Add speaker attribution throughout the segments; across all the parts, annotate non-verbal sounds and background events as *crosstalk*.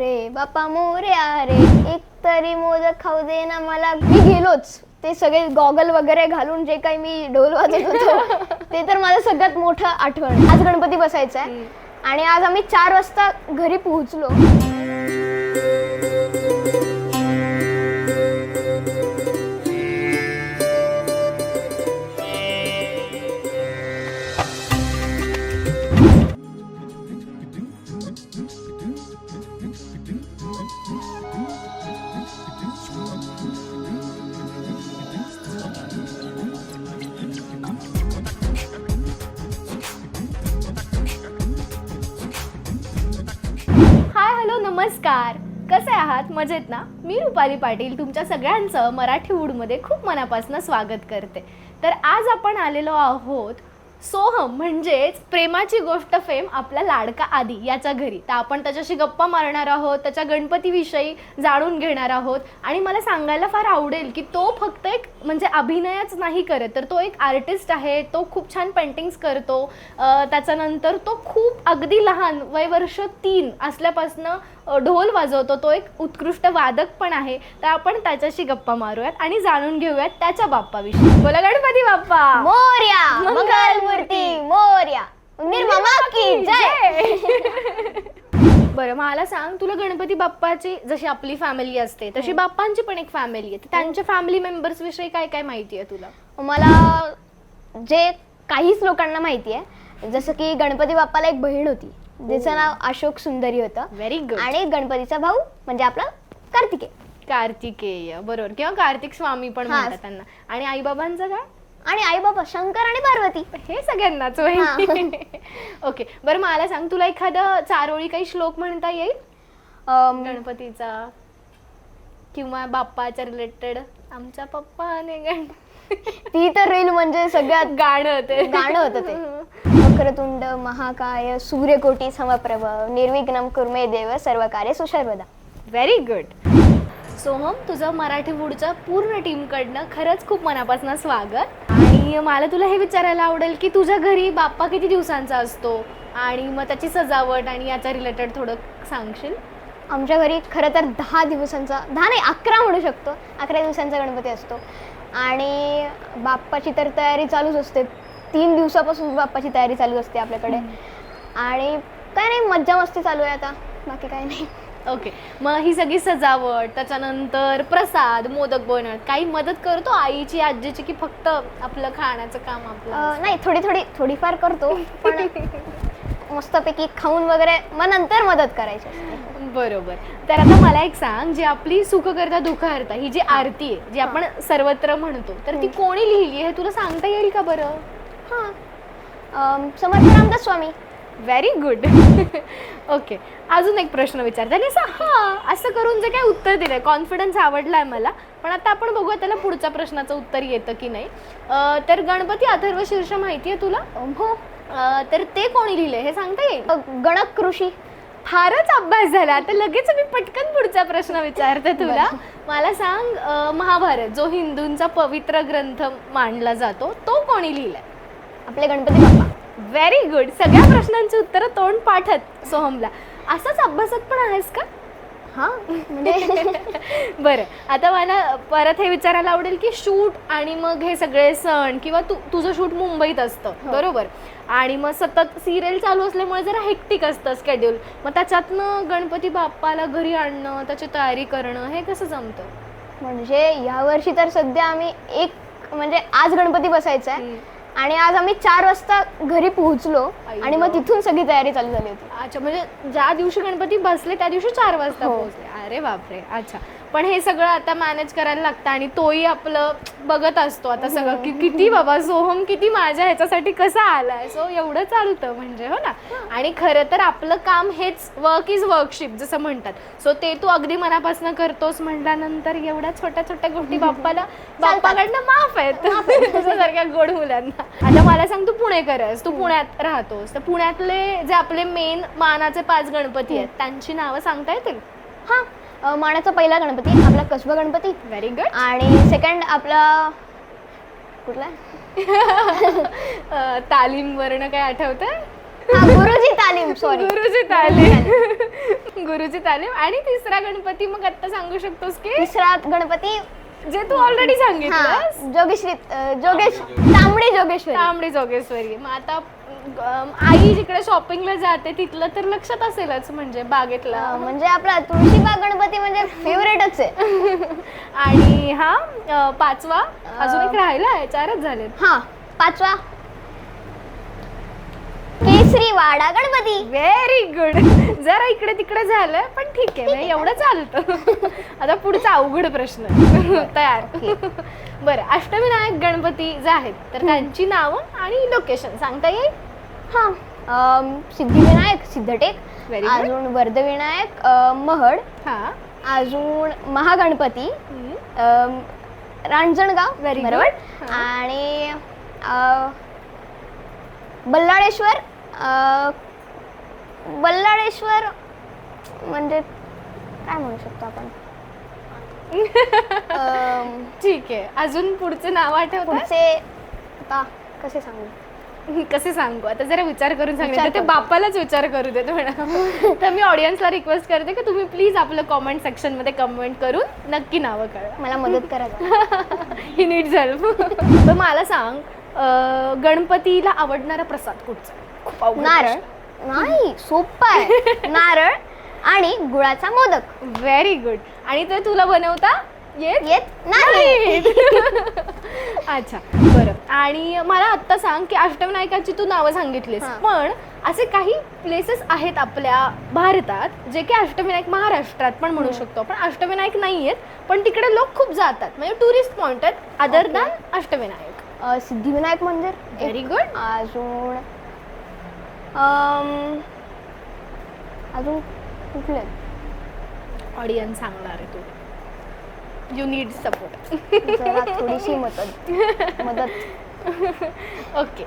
Speaker 1: रे बापा मोर्या रे एक तरी मोदक खाऊ दे ना मला. मी गेलोच. ते सगळे गॉगल वगैरे घालून जे काही मी ढोल वाजत होतो *laughs* ते तर माझं सगळ्यात मोठं आठवण. आज गणपती बसायचा आहे आणि आज आम्ही चार वाजता घरी पोहोचलो.
Speaker 2: नमस्कार. कसे आहात? मजेत ना? मी रुपाली पाटील तुमच्या सगळ्यांचं मराठी वूडमध्ये खूप मनापासून स्वागत करते. तर आज आपण आलेलो आहोत सोहम म्हणजेच प्रेमाची गोष्ट फेम आपल्या लाडका आदी याच्या घरी. तर आपण त्याच्याशी गप्पा मारणार आहोत त्याच्या गणपतीविषयी जाणून घेणार आहोत. आणि मला सांगायला फार आवडेल की तो फक्त एक म्हणजे अभिनयच नाही करत तर तो एक आर्टिस्ट आहे तो खूप छान पेंटिंग्स करतो. त्याच्यानंतर तो खूप अगदी लहान वय वर्ष तीन असल्यापासनं ढोल वाजवतो. तो एक उत्कृष्ट वादक पण आहे. तर आपण त्याच्याशी गप्पा मारूयात आणि जाणून घेऊयात त्याच्या बाप्पाविषयी. बोला गणपती बाप्पा.
Speaker 1: मोर्या. की जय. *laughs*
Speaker 2: बरं मला सांग तुला गणपती बाप्पाची जशी आपली फॅमिली असते तशी बाप्पांची पण एक फॅमिली आहे. तर त्यांच्या फॅमिली मेंबर्स विषयी काय काय माहिती आहे तुला?
Speaker 1: मला जे काहीच लोकांना माहिती आहे जसं की गणपती बाप्पाला एक बहीण होती. जिचं नाव अशोक सुंदरी होतं.
Speaker 2: व्हेरी गुड
Speaker 1: आणि गणपतीचा भाऊ म्हणजे आपला कार्तिकेय.
Speaker 2: कार्तिकेय बरोबर. किंवा कार्तिक स्वामी पण. म्हणतात त्यांना. आणि आईबाबांचं काय?
Speaker 1: आणि आई बाबा शंकर आणि पार्वती.
Speaker 2: हे सगळ्यांनाच माहिती *laughs* ओके. बरं मला सांग तुला एखादं चारोळी काही श्लोक म्हणता येईल? गणपतीचा किंवा बाप्पाच्या रिलेटेड आमच्या पप्पाने गण *laughs*
Speaker 1: ती तर रील म्हणजे सगळ्यात
Speaker 2: गाणं ते
Speaker 1: गाणं होतं ते. वक्रतुंड महाकाय सूर्यकोटी समप्रभ निर्विघ्नम कुर्मे देव सर्व कार्य सुशर्वदा.
Speaker 2: व्हेरी गुड सोहम तुझं मराठी वूडच्या पूर्ण टीमकडनं खरंच खूप मनापासून स्वागत. आणि मला तुला हे विचारायला आवडेल की तुझ्या घरी बाप्पा किती दिवसांचा असतो? आणि मग त्याची सजावट आणि याच्या रिलेटेड थोडं सांगशील?
Speaker 1: आमच्या घरी खरं तर दहा दिवसांचा दहा नाही अकरा म्हणू शकतो. अकरा दिवसांचा गणपती असतो. आणि बाप्पाची तर तयारी चालूच असते. तीन दिवसापासून बाप्पाची तयारी चालू असते आपल्याकडे. आणि काय नाही मज्जा मस्ती चालू आहे आता. बाकी काय नाही.
Speaker 2: ओके मग ही सगळी सजावट त्याच्यानंतर प्रसाद मोदक बनवत काही मदत करतो आईची आजीची की फक्त आपलं खाण्याचं काम आपलं?
Speaker 1: अं, नाही थोडी थोडी थोडीफार करतो पण मस्तपैकी खाऊन वगैरे मग नंतर मदत करायची असते.
Speaker 2: बरोबर. तर आता मला एक सांग जी आपली सुख करता दुःख हरता ही जी आरती आहे जी आपण सर्वत्र म्हणतो तर ती कोणी लिहिली हे तुला सांगता येईल का बरं?
Speaker 1: हां. अं, Samarth Ramdas Swami.
Speaker 2: Very good okay अजून एक प्रश्न विचार त्याने असं हा असं करून जे काही उत्तर दिलंय कॉन्फिडन्स आवडलाय मला पण आता आपण बघूया त्याला पुढच्या प्रश्नाचं उत्तर येतं की नाही. तर गणपती अथर्व शीर्ष माहिती आहे तुला?
Speaker 1: हो.
Speaker 2: तर ते कोणी लिहिलंय हे सांगता येईल?
Speaker 1: गणक ऋषी.
Speaker 2: फारच अभ्यास झाला. आता लगेच मी पटकन पुढचा प्रश्न विचारते तुला. मला सांग महाभारत जो हिंदूंचा पवित्र ग्रंथ मानला जातो तो कोणी लिहिलाय?
Speaker 1: आपले गणपती बाप्पा.
Speaker 2: व्हेरी गुड सगळ्या प्रश्नांची उत्तरं तोंड पाठत सोहमला. असंच अभ्यासात पण आहेस का?
Speaker 1: हां म्हणजे? *laughs*
Speaker 2: बरं. आता मला परत हे विचारायला आवडेल की शूट आणि मग हे सगळे सण किंवा तू तुझं शूट मुंबईत असतं बरोबर? आणि मग सतत सिरियल चालू असल्यामुळे जरा हेक्टिक असतं स्केड्यूल मग त्याच्यातनं गणपती बाप्पाला घरी आणणं त्याची तयारी करणं हे कसं जमतं?
Speaker 1: म्हणजे यावर्षी तर सध्या आम्ही एक म्हणजे आज गणपती बसायचा आहे. आणि आज आम्ही चार वाजता घरी पोहोचलो आणि मग. तिथून सगळी तयारी चालू झाली होती
Speaker 2: अच्छा म्हणजे ज्या दिवशी गणपती बसले त्या दिवशी चार वाजता
Speaker 1: हो.
Speaker 2: पोहोचले अरे बापरे अच्छा पण हे सगळं आता मॅनेज करायला लागतं आणि तोही आपलं बघत असतो आता सगळं की किती बाबा सोहम किती माझ्या ह्याच्यासाठी कसा आलाय? सो एवढं चालतं म्हणजे हो ना? आणि खरं तर आपलं काम हेच वर्क इज वर्कशिप जसं म्हणतात. सो ते तू अगदी मनापासून करतोस म्हटल्यानंतर एवढ्या छोट्या छोट्या गोष्टी बाप्पाला बाप्पाकडनं माफ आहेत. *laughs* तुझ्यासारख्या गोड मुलांना. आता मला सांग तू पुणेकर आहेस तू पुण्यात राहतोस. तर पुण्यातले जे आपले मेन मानाचे पाच गणपती आहेत त्यांची नावं सांगता येतील?
Speaker 1: हां. मानाचा पहिला गणपती आपला कसबा गणपती.
Speaker 2: व्हेरी गुड
Speaker 1: आणि सेकंड आपला कुठला? *laughs*
Speaker 2: तालीम वर्ण काय आठवतंय
Speaker 1: हा, गुरुजी तालीम सॉरी
Speaker 2: गुरुजी तालीम. गुरुची तालीम. आणि तिसरा गणपती मग आता सांगू शकतोस की?
Speaker 1: तिसरा गणपती
Speaker 2: जे तू ऑलरेडी सांगितलं
Speaker 1: जोगेश्वरी जोगेश तांबडी जोगेश्वरी.
Speaker 2: तांबडी जोगेश्वरी. मग आता आई जिकडे शॉपिंगला जाते तिथलं तर लक्षात असेलच म्हणजे बागेतला.
Speaker 1: अं, म्हणजे आपला तुळशीबाग गणपती म्हणजे फेवरेटच आहे. *laughs*
Speaker 2: आणि हा अं, पाचवा अजून एक राहिला आहे चारच झालेत.
Speaker 1: हा पाचवा. केसरी वाडा गणपती.
Speaker 2: व्हेरी गुड जरा इकडे तिकडे झालं पण ठीक आहे म्हणजे एवढं चालतं. *laughs* आता पुढचा अवघड प्रश्न. *laughs* तयार. बरं अष्टविनायक गणपती जे आहेत तर त्यांची नावं आणि लोकेशन सांगता येईल?
Speaker 1: हा सिद्धिविनायक सिद्धटेक
Speaker 2: Very good.
Speaker 1: अजून वर्धविनायक अं, महड
Speaker 2: हा
Speaker 1: अजून महागणपती
Speaker 2: हम्म.
Speaker 1: रांजणगाव
Speaker 2: Very
Speaker 1: बरोबर.
Speaker 2: हा.
Speaker 1: आणि अं, बल्लाळेश्वर अं, बल्लाळेश्वर म्हणजे काय म्हणू शकतो आपण *laughs*
Speaker 2: ठीक आहे अजून पुढचे नाव आठवत
Speaker 1: पुढचे आता कसे सांगू *laughs*
Speaker 2: कसे सांगू? आता जरा विचार करून सांगितलं ते. बापालाच विचार करू देत म्हणा. *laughs* तर मी ऑडियन्सला रिक्वेस्ट करते की तुम्ही प्लीज आपलं कॉमेंट सेक्शनमध्ये कमेंट करून नक्की नावं कळवा.
Speaker 1: मला मदत करा.
Speaker 2: ही नीट झालं तर मला सांग गणपतीला आवडणारा प्रसाद कुठचा
Speaker 1: नारळ. नाही सोपा आहे. *laughs* नारळ आणि गुळाचा मोदक.
Speaker 2: व्हेरी गुड आणि ते तुला बनवता? येत?
Speaker 1: येत नाही. *laughs*
Speaker 2: अच्छा बरं. आणि मला आत्ता सांग की अष्टविनायकाची तू नावं सांगितलीस.
Speaker 1: हां.
Speaker 2: पण असे काही प्लेसेस आहेत आपल्या भारतात जे की अष्टविनायक महाराष्ट्रात पण म्हणू शकतो. आपण अष्टविनायक नाही आहेत पण तिकडे लोक खूप जातात. म्हणजे टुरिस्ट पॉइंट आहेत. Other
Speaker 1: Okay.
Speaker 2: दॅन अष्टविनायक.
Speaker 1: अं, सिद्धिविनायक मंदिर.
Speaker 2: व्हेरी गुड
Speaker 1: अजून अम, अजून कुठले?
Speaker 2: ऑडियन्स सांगणार आहे तू. यू नीड सपोर्ट
Speaker 1: जरा थोडीशी मदत. मदत.
Speaker 2: ओके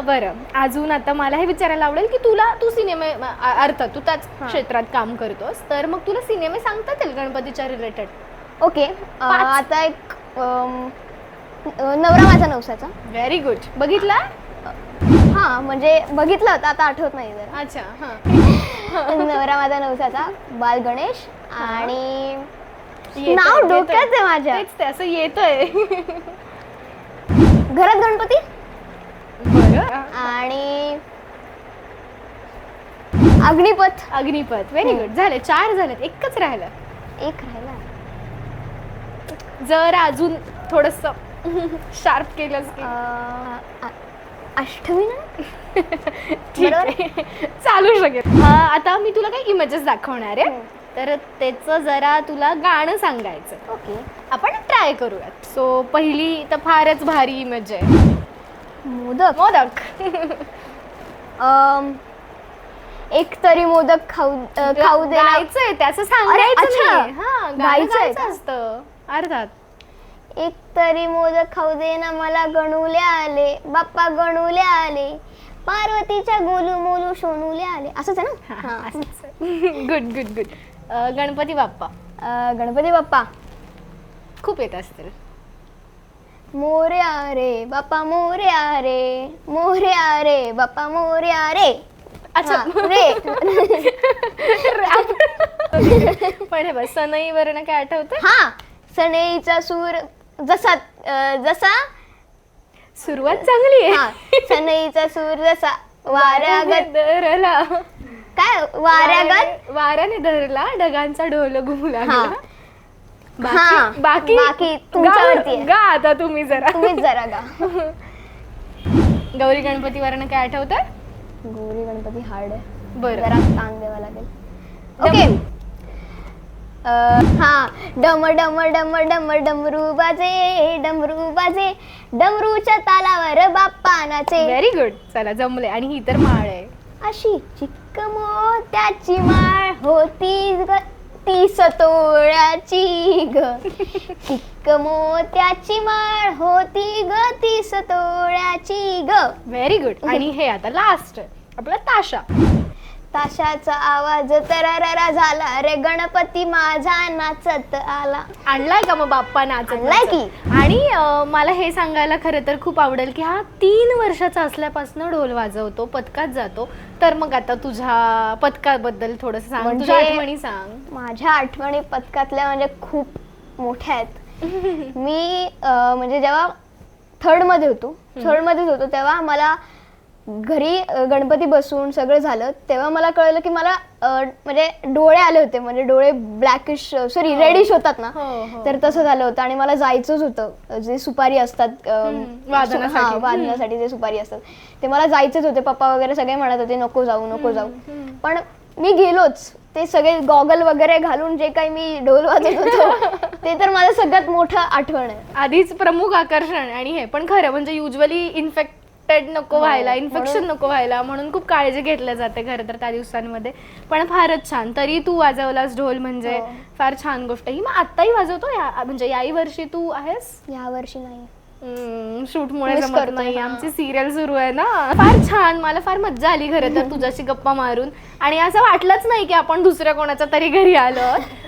Speaker 2: बरं. अजून आता मला हे विचारायला आवडेल की तुला तू सिनेमे अ- अर्थात तू त्याच
Speaker 1: हां.
Speaker 2: क्षेत्रात काम करतोस तर मग तुला सिनेमे सांगता येतील गणपतीच्या रिलेटेड
Speaker 1: ओके अं,
Speaker 2: पाच.
Speaker 1: आता एक अं, नवरा माझा नवसाचा.
Speaker 2: व्हेरी गुड बघितला?
Speaker 1: हा म्हणजे बघितलं होतं आता आठवत नाही जरा.
Speaker 2: अच्छा हां.
Speaker 1: नवरा माझा नवसाचा बाल गणेश आणि
Speaker 2: येतोय,
Speaker 1: नाव
Speaker 2: येतोय.
Speaker 1: डोक्यात आहे माझ्या.
Speaker 2: तेच ते असं येतोय.
Speaker 1: घरात गणपती?
Speaker 2: बरं.
Speaker 1: आणि अग्निपथ.
Speaker 2: अग्निपथ व्हेरी गुड झाले चार झालेत एकच राहिलं.
Speaker 1: एक राहिला.
Speaker 2: जर अजून थोडस शार्प केलंस की.
Speaker 1: अं, अ- अष्टमी ना? *laughs*
Speaker 2: ठीक? आहे. चालू शकेल. अं, आता मी तुला काही इमेजेस दाखवणार आहे.
Speaker 1: हम्म.
Speaker 2: तर त्याचं जरा तुला गाणं सांगायचं.
Speaker 1: ओके.
Speaker 2: आपण ट्राय करूयात. सो पहिली तर फारच भारी इमेज आहे.
Speaker 1: मोदक.
Speaker 2: मोदक. *laughs*
Speaker 1: अम, एक तरी मोदक खाऊ अ, खाऊ दे ना.
Speaker 2: गायचंय त्याचं सांगायचं
Speaker 1: अच्छा.
Speaker 2: नाही हा गाणं
Speaker 1: गायचंय
Speaker 2: गायचं
Speaker 1: का?
Speaker 2: असतं. अर्थात.
Speaker 1: एक तरी मोदक खाऊ दे ना मला गणुले आले. बाप्पा गणुले आले. पार्वतीच्या गोलू मोलू सोनूले आले. असंच आहे ना? हा.
Speaker 2: Good good good Ganpati Bappa.
Speaker 1: अ, गणपती बाप्पा.
Speaker 2: खूप येत असतील.
Speaker 1: मोर्या रे बाप्पा मोर्या रे मोर्या रे बाप्पा मोर्या रे.
Speaker 2: अच्छा.
Speaker 1: हा, रे.
Speaker 2: पण हे बघ सनई वर्ण काय आठवतं?
Speaker 1: हा सनईचा सूर जसा अ, जसा
Speaker 2: सुरुवात चांगली
Speaker 1: हा
Speaker 2: आहे
Speaker 1: सनईचा सूर जसा वाऱ्यागत
Speaker 2: धरला
Speaker 1: काय वाऱ्यागत?
Speaker 2: वाऱ्याने धरला ढगांचा ढोल घुमू. लागला.
Speaker 1: हा.
Speaker 2: बाकी बाकी
Speaker 1: बाकी तुमच्यावरती आहे.
Speaker 2: गा गा आता तुम्ही जरा.
Speaker 1: तुम्हीच जरा गा. *laughs*
Speaker 2: गौरी गणपती वर्ण काय आठवत?
Speaker 1: गौरी गणपती हार्ड आहे.
Speaker 2: बरं.
Speaker 1: जरा ताण द्यावा लागेल. ओके हा. डम डम डम डम डमरू बाजे डमरू बाजे. डमरूच्या तालावर बाप्पा नाचे.
Speaker 2: व्हेरी गुड चला जमले आणि ही तर माळ आहे.
Speaker 1: अशी चिक्क मोत्याची माळ होती ग ती सतोळ्याची ग. चिक्क मोत्याची माळ होती ग ती सतोळ्याची ग.
Speaker 2: व्हेरी गुड आणि हे आता लास्ट आपला ताशा.
Speaker 1: ताशाचा आवाज तरररा झाला. रे गणपती माझा नाचत आला.
Speaker 2: आणलाय का मग बाप्पा नाचत
Speaker 1: आणलाय? की.
Speaker 2: आणि अं, मला हे सांगायला खरं तर खूप आवडेल की हा तीन वर्षाचा असल्यापासून ढोल वाजवतो पथकात जातो. तर मग आता तुझ्या पथकाबद्दल थोडस सांग.
Speaker 1: म्हणजे-
Speaker 2: तुझ्या आठवणी सांग.
Speaker 1: माझ्या आठवणी पथकातल्या म्हणजे खूप मोठ्या आहेत. *laughs* मी अं, म्हणजे जेव्हा थर्डमध्ये होतो थर्डमध्येच होतो तेव्हा मला घरी गणपती बसून सगळं झालं तेव्हा मला कळलं की मला अं, म्हणजे डोळे आले होते म्हणजे डोळे ब्लॅकिश सॉरी रेडिश होतात ना
Speaker 2: हो, हो.
Speaker 1: तर तसं झालं होतं आणि मला जायचंच होतं जे सुपारी असतात अं,
Speaker 2: हम्म, वादनासाठी.
Speaker 1: हा, वादनासाठी जे सुपारी असतात ते मला जायचेच होते. पप्पा वगैरे सगळे म्हणत होते नको जाऊ नको जाऊ. पण मी गेलोच. ते सगळे गॉगल वगैरे घालून जे काही मी ढोल वाजत होतो *laughs* ते तर माझं सगळ्यात मोठं आठवण आहे.
Speaker 2: आधीच प्रमुख आकर्षण आणि हे पण खरं म्हणजे युजली इन्फेक्टेड नको
Speaker 1: हो,
Speaker 2: व्हायला इन्फेक्शन नको व्हायला म्हणून खूप काळजी घेतल्या जाते खरं तर त्या दिवसांमध्ये. पण फारच छान. तरी तू वाजवलास ढोल म्हणजे
Speaker 1: हो.
Speaker 2: फार छान गोष्ट. ही मग आत्ताही वाजवतो? या म्हणजे याही वर्षी तू आहेस?
Speaker 1: या वर्षी नाही.
Speaker 2: शूट मुळे
Speaker 1: Miss
Speaker 2: जमत
Speaker 1: करतोय,
Speaker 2: नाही. आमची सिरियल सुरू आहे ना. फार छान. मला फार मज्जा आली खरं तर तुझ्याशी गप्पा मारून. आणि असं वाटलंच नाही की आपण दुसऱ्या कोणाच्या तरी घरी आलो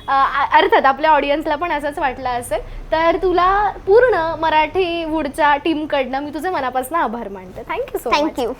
Speaker 2: अर्थात आपल्या ऑडियन्सला पण असंच वाटलं असेल. तर तुला पूर्ण मराठी वूडच्या टीमकडनं मी तुझे मनापासून आभार मानते. Thank you so
Speaker 1: thank you